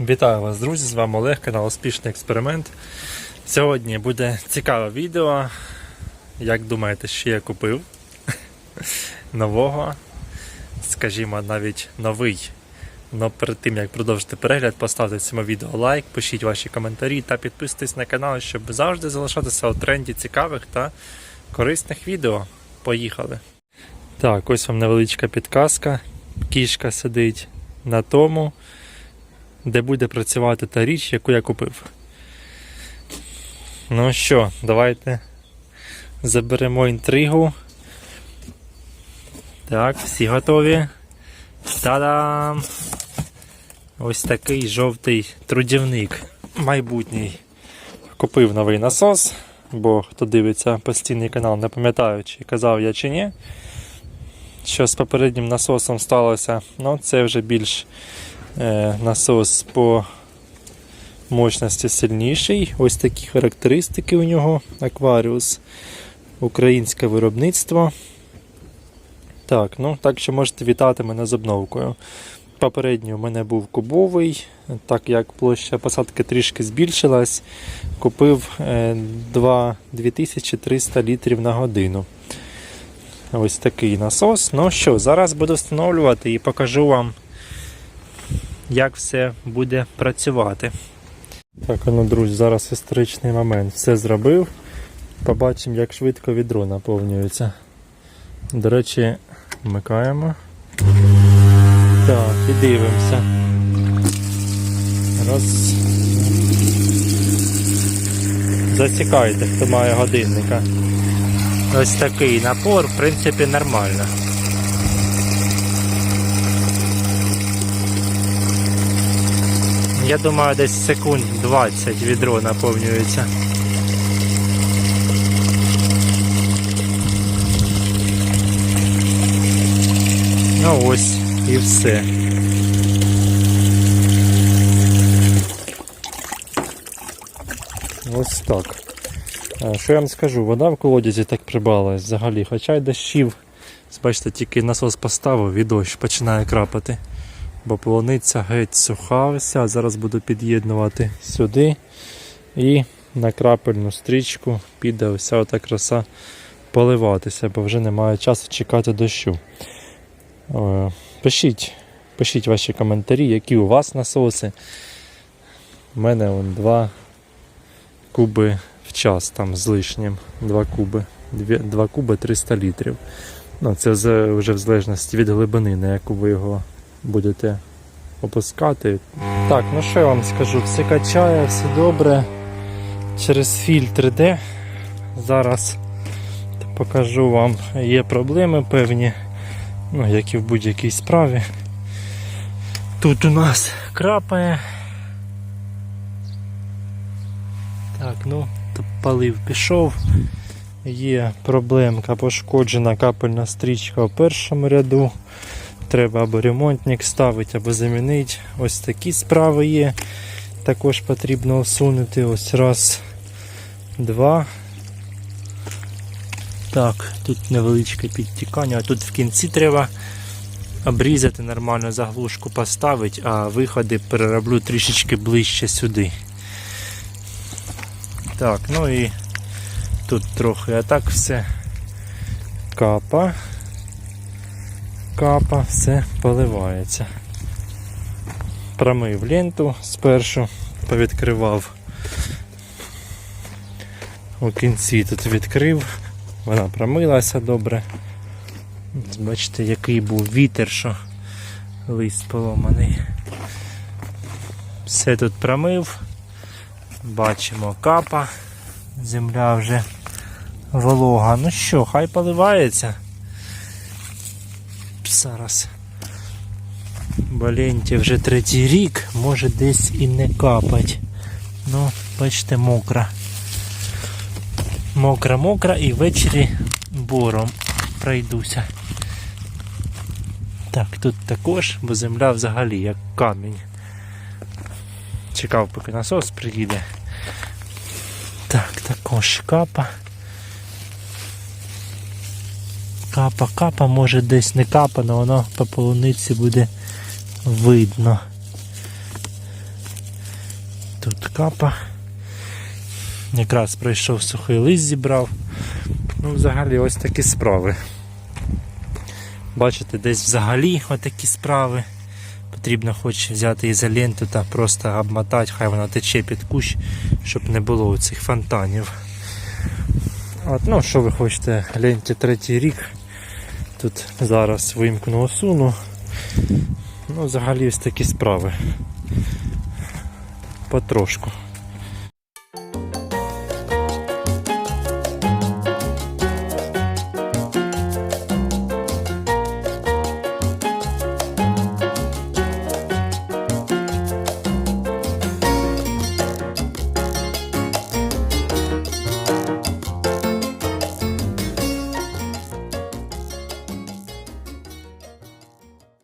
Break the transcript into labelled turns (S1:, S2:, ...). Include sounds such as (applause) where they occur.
S1: Вітаю вас, друзі! З вами Олег, канал Успішний експеримент. Сьогодні буде цікаве відео. Як думаєте, що я купив (laughs) нового, скажімо, навіть новий. Но перед тим як продовжити перегляд, поставте цьому відео лайк, пишіть ваші коментарі та підписуйтесь на канал, щоб завжди залишатися у тренді цікавих та корисних відео. Поїхали! Так, ось вам невеличка підказка. Кішка сидить на тому де буде працювати та річ, яку я купив. Ну що, давайте заберемо інтригу. Так, всі готові. Та-дам! Ось такий жовтий трудівник майбутній. Купив новий насос, бо хто дивиться постійний канал, не пам'ятаю, чи казав я чи ні. Що з попереднім насосом сталося, ну це вже більш насос по мощності сильніший. Ось такі характеристики у нього. Акваріус. Українське виробництво. Так, ну так що можете вітати мене з обновкою. Попередній у мене був кубовий, так як площа посадки трішки збільшилась, купив е, 2 2300 літрів на годину. Ось такий насос. Ну що, зараз буду встановлювати і покажу вам, як все буде працювати. Так, ну, друзі, зараз історичний момент. Все зробив. Побачимо, як швидко відро наповнюється. До речі, вмикаємо. Так, і дивимося. Раз. Зацікайте, хто має годинника. Ось такий напор, в принципі, нормально. Я думаю, десь секунд 20 відро наповнюється. Ну ось і все. Ось так. Що я вам скажу, вода в колодязі так прибалась взагалі, хоча й дощів. Бачите, тільки насос поставив і дощ починає крапати. Бо полуниця геть суха вся. Зараз буду під'єднувати сюди і на крапельну стрічку піде вся ота краса поливатися, бо вже немає часу чекати дощу. Е, Пишіть, пишіть ваші коментарі, які у вас насоси. У мене вон два куби в час там з лишнім. Два куби. Два куби 300 літрів. Ну, це вже в залежності від глибини, на яку ви його будете опускати. Так, ну що я вам скажу, все качає, все добре. Через фільтр іде. Зараз покажу вам, є проблеми певні, ну, як і в будь-якій справі. Тут у нас крапає. Так, ну, палив пішов. Є проблемка пошкоджена капельна стрічка у першому ряду. Треба або ремонтник ставити, або замінити. Ось такі справи є. Також потрібно усунути. Ось раз, два. Так, тут невеличке підтікання, а тут в кінці треба обрізати нормально заглушку поставити, а виходи перероблю трішечки ближче сюди. Так, ну і тут трохи, а так все капа. Капа, все поливається. Промив ленту спершу, повідкривав. У кінці тут відкрив, вона промилася добре. Бачите, який був вітер, що лист поломаний. Все тут промив. Бачимо капа. Земля вже волога. Ну що, хай поливається. Зараз. Баленті вже третій рік, може десь і не капать. Ну, бачите, мокра. Мокра, мокра і ввечері бором пройдуся. Так, тут також, бо земля взагалі як камінь. Чекав, поки насос приїде. Так, також капа. Капа, капа, може десь не капа, але воно по полуниці буде видно. тут капа. Якраз прийшов сухий лист зібрав. Ну, взагалі ось такі справи. Бачите, десь взагалі отакі справи. Потрібно хоч взяти ізоленту та просто обмотати, хай вона тече під кущ, щоб не було цих фонтанів. От, ну, що ви хочете, гляньте третій рік. Тут зараз вимкну осуну. Ну, взагалі ось такі справи. Потрошку.